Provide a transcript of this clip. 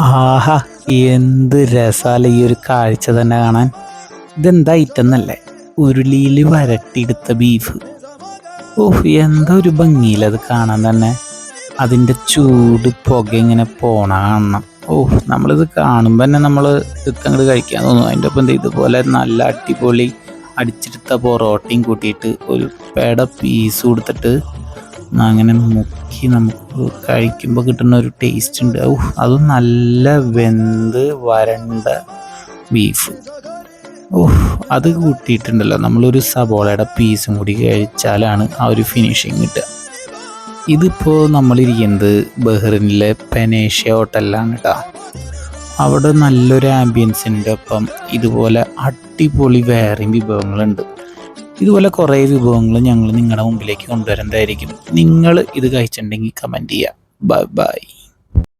ആഹാ എന്ത് രസാല ഈ ഒരു കാഴ്ച തന്നെ കാണാൻ. ഇതെന്താ ഐറ്റം എന്നല്ലേ? ഉരുളിയിൽ വരട്ടിയെടുത്ത ബീഫ് ഓഹ് എന്താ ഒരു ഭംഗിയിലത് കാണാൻ തന്നെ. അതിന്റെ ചൂട് പുക ഇങ്ങനെ പോണ കാണണം. ഓഹ് നമ്മളിത് കാണുമ്പോൾ തന്നെ നമ്മൾ ഇത്തങ്ങോട്ട് കഴിക്കാൻ തോന്നും. അതിന്റെ ഒപ്പം ഇതുപോലെ നല്ല അടിപൊളി അടിച്ചെടുത്ത പൊറോട്ടയും കൂട്ടിയിട്ട് ഒരു പേട പീസ് കൊടുത്തിട്ട് അങ്ങനെ മുക്കി നമുക്ക് കഴിക്കുമ്പോൾ കിട്ടുന്ന ഒരു ടേസ്റ്റ് ഉണ്ട്. ഔ അത് നല്ല വെന്ത് വരണ്ട ബീഫ് ഓഹ് അത് കൂട്ടിയിട്ടുണ്ടല്ലോ. നമ്മളൊരു സബോളയുടെ പീസും കൂടി കഴിച്ചാലാണ് ആ ഒരു ഫിനിഷിങ് കിട്ടുക. ഇതിപ്പോൾ നമ്മളിരിക്കുന്നത് ബഹ്റിനിലെ പെനേഷ്യ ഹോട്ടലിലാണ് കേട്ടോ അവിടെ നല്ലൊരു ആംബിയൻസിന്റെ ഒപ്പം ഇതുപോലെ അടിപൊളി വേറെയും വിഭവങ്ങളുണ്ട്. ഇതുപോലെ കുറേ വിഭവങ്ങൾ ഞങ്ങൾ നിങ്ങളുടെ മുമ്പിലേക്ക് കൊണ്ടുവരുന്നതായിരിക്കും. നിങ്ങൾ ഇത് കഴിച്ചിട്ടുണ്ടെങ്കിൽ കമന്റ് ചെയ്യുക. Bye bye